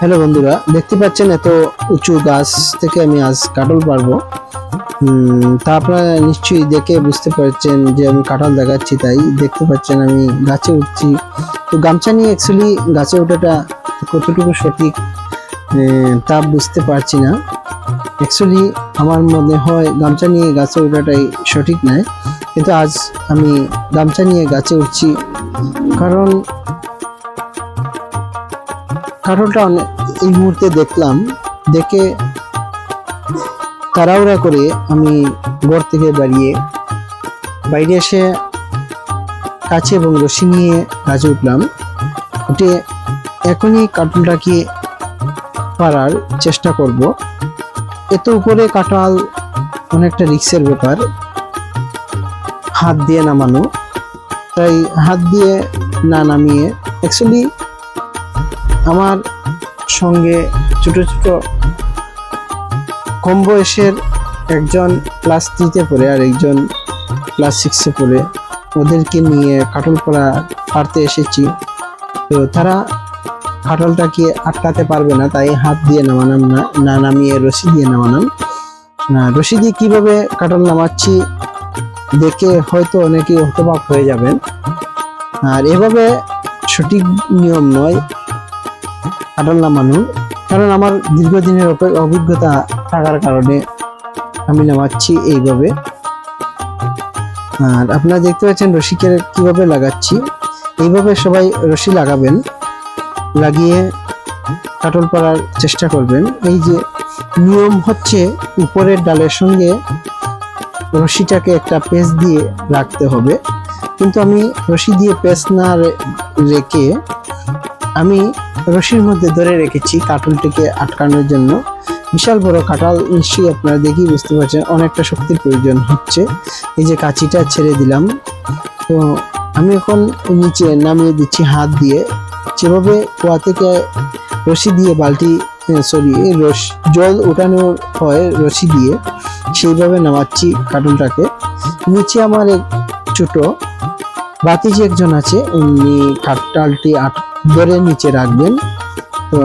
Hello বন্ধুরা, দেখতে পাচ্ছেন এত উঁচু গাছ থেকে আমি আজ কাটল পারব তা আপনারা নিশ্চয়ই দেখে বুঝতে পারছেন যে আমি কাঁঠাল দেখাচ্ছি, তাই দেখতে পাচ্ছেন আমি গাছে উঠছি। তো গামছা নিয়ে অ্যাকচুয়ালি গাছে ওঠাটা কতটুকু সঠিক তা বুঝতে পারছি না। অ্যাকচুয়ালি আমার মনে হয় গামছা নিয়ে গাছে ওঠাটাই সঠিক নয়। কিন্তু আজ আমি গামছা নিয়ে গাছে উঠছি, কারণ কারণটা অনেক এই মুহূর্তে দেখলাম, দেখে তাড়াহুড়া করে আমি ঘর থেকে বেরিয়ে বাইরে এসে কাছে এবং রশি নিয়ে গাছে উঠলাম। উঠে এখনই কাটলটাকে পারার চেষ্টা করব। এত উপরে কাটাল অনেকটা রিক্সের ব্যাপার। হাত দিয়ে নামানো। তাই হাত দিয়ে না নামিয়ে অ্যাকচুয়ালি আমার সঙ্গে ছোট ছোট কম বয়সের একজন ক্লাস থ্রিতে পড়ে আর একজন ক্লাস সিক্সে পড়ে। ওদেরকে নিয়ে কাটল পড়া পারতে এসেছি। তো তারা কাটলটাকে আটকাতে পারবে না, তাই হাত দিয়ে নামানাম না না নামিয়ে রশি দিয়ে নামানাম রশি দিয়ে কীভাবে কাটল নামাচ্ছি দেখে হয়তো অনেকেই হতবাক হয়ে যাবেন। আর এভাবে সঠিক নিয়ম নয়। কাটাল নামানো কারণ আমার দীর্ঘদিনের অভিজ্ঞতা থাকার কারণে আমি নামাচ্ছি এইভাবে। আর আপনারা দেখতে পাচ্ছেন রশিকে কীভাবে লাগাচ্ছি। এইভাবে সবাই রশি লাগাবেন, লাগিয়ে কাটল পাড়ার চেষ্টা করবেন। এই যে নিয়ম হচ্ছে উপরের ডালের সঙ্গে রশিটাকে একটা পেস দিয়ে রাখতে হবে। কিন্তু আমি রশি দিয়ে পেস না রেখে আমি রশির মধ্যে ধরে রেখেছি কাটলটিকে আটকানোর জন্য। বিশাল বড় কাঁঠাল নিশ্চয়ই আপনারা দেখেই বুঝতে পারছেন, অনেকটা শক্তির প্রয়োজন হচ্ছে। এই যে কাঁচিটা ছেড়ে দিলাম। তো আমি এখন নিচে নামিয়ে দিচ্ছি হাত দিয়ে। যেভাবে কুয়া থেকে রশি দিয়ে বালতি সরি রস জল উঠানো হয় রশি দিয়ে, সেইভাবে নামাচ্ছি কাটলটাকে। নিচে আমার এক ছোট বাতিজি একজন আছে, উনি কাঁঠালটি আট ধরে নিচে রাখবেন। তো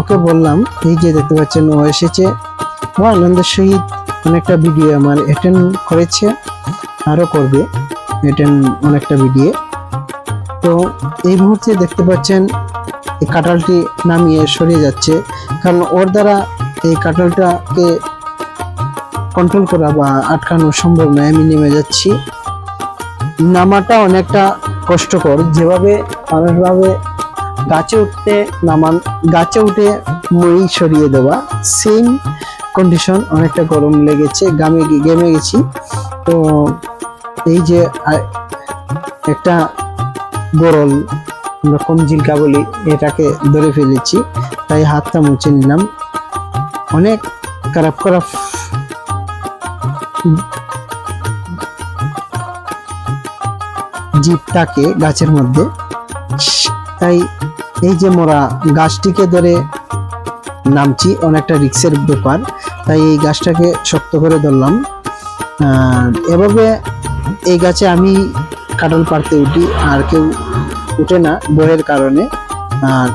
ওকে বললাম, এই যে দেখতে পাচ্ছেন, ও এসেছে। ও আনন্দের সহিত অনেকটা ভিডিও আমার অ্যাটেন্ড করেছে, আরও করবে অ্যাটেন্ড অনেকটা ভিডিও তো এই মুহূর্তে দেখতে পাচ্ছেন, এই কাঁঠালটি নামিয়ে সরে যাচ্ছে। কারণ ওর দ্বারা এই কাঁঠালটাকে কন্ট্রোল করা বা আটকানো সম্ভব নয়, আমি নেমে যাচ্ছি। নামাটা অনেকটা কষ্টকর। যেভাবে অনেকভাবে গাছে উঠতে নামান গাছে উঠে মই সরিয়ে দেওয়া সেম কন্ডিশন অনেকটা গরম লেগেছে গামে গেমে গেছি। তো এই যে একটা গরল আমরা কম জিলকা বলি, এটাকে ধরে ফেলেছি। তাই হাতটা মুছে নিলাম। অনেক খারাপ খারাপ জীব থাকে গাছের মধ্যে। তাই এই যে মোরা গাছটিকে ধরে নামছি, অনেকটা রিক্সের ব্যাপার, তাই এই গাছটাকে শক্ত করে ধরলাম। এভাবে এই গাছে আমি কাটল পারতে উঠি, আর কেউ উঠে না বইয়ের কারণে। আর